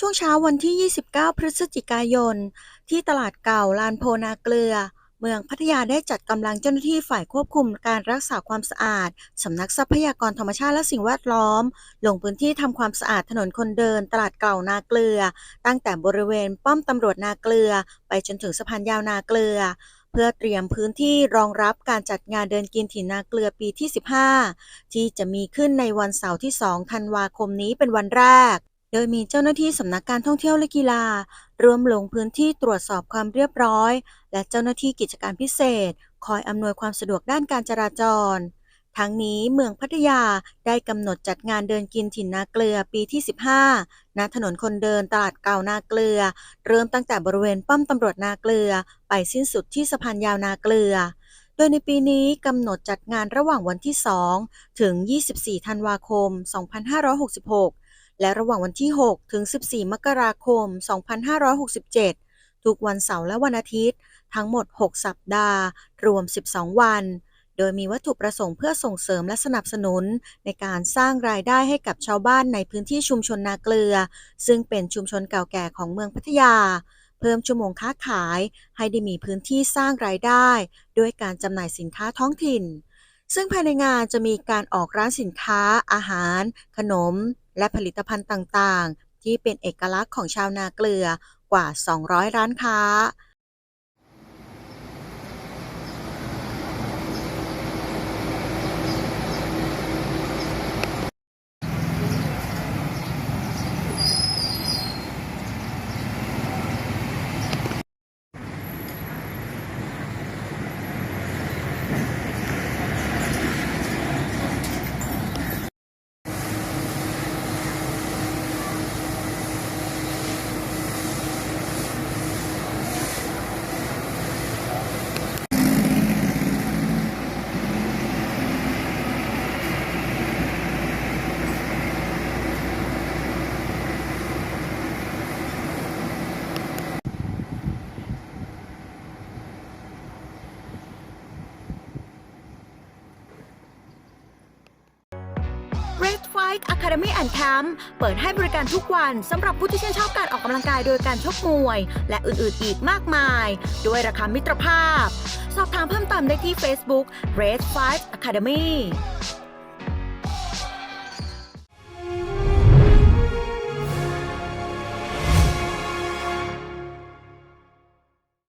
ช่วงเช้าวันที่ 29 พฤศจิกายน ที่ตลาดเก่าลานโพนาเกลือ เมืองพัทยาได้จัดกำลังเจ้าหน้าที่ฝ่ายควบคุมการรักษาความสะอาด สำนักทรัพยากรธรรมชาติและสิ่งแวดล้อม ลงพื้นที่ทำความสะอาดถนนคนเดิน ตลาดเก่านาเกลือ ตั้งแต่บริเวณป้อมตำรวจนาเกลือ ไปจนถึงสะพานยาวนาเกลือเพื่อเตรียมพื้นที่รองรับการจัดงานเดินกินถิ่นนาเกลือปีที่ 15 ที่จะมีขึ้นในวันเสาร์ที่ 2 ธันวาคมนี้เป็นวันแรก โดยมีเจ้าหน้าที่สำนักการท่องเที่ยวและกีฬาร่วมลงพื้นที่ตรวจสอบความเรียบร้อย และเจ้าหน้าที่กิจการพิเศษ คอยอำนวยความสะดวกด้านการจราจร ทั้งนี้เมืองพัทยาได้กำหนดจัดงานเดินกินถิ่นนาเกลือปีที่ 15 ณ ถนนคนเดินตลาดเก่านาเกลือ เริ่มตั้งแต่บริเวณป้อมตำรวจนาเกลือ ไปสิ้นสุดที่สะพานยาวนาเกลือโดยในปีนี้กำหนดจัดงานระหว่างวันที่ 2 ถึง 24 ธันวาคม 2566 และระหว่างวันที่ 6 ถึง 14 มกราคม 2567 ทุกวันเสาร์และวันอาทิตย์ ทั้งหมด 6 สัปดาห์ รวม 12 วัน โดยมีวัตถุประสงค์เพื่อส่งเสริมและสนับสนุน ในการสร้างรายได้ให้กับชาวบ้านในพื้นที่ชุมชนนาเกลือ ซึ่งเป็นชุมชนเก่าแก่ของเมืองพัทยา เพิ่มชั่วโมงค้าขาย ให้ได้มีพื้นที่สร้างรายได้ ด้วยการจำหน่ายสินค้าท้องถิ่น ซึ่งภายในงานจะมีการออกร้านสินค้า อาหาร ขนม และผลิตภัณฑ์ต่างๆ ที่เป็นเอกลักษณ์ของชาวนาเกลือกว่า 200 ร้านค้า Red Fight Academy and Camp เปิดให้บริการทุกวันสำหรับผู้ที่ชื่นชอบการออกกำลังกายโดยการชกมวย และอื่นๆอีกมากมาย ด้วยราคามิตรภาพ สอบถามเพิ่มเติมได้ที่ Facebook Red Fight Academy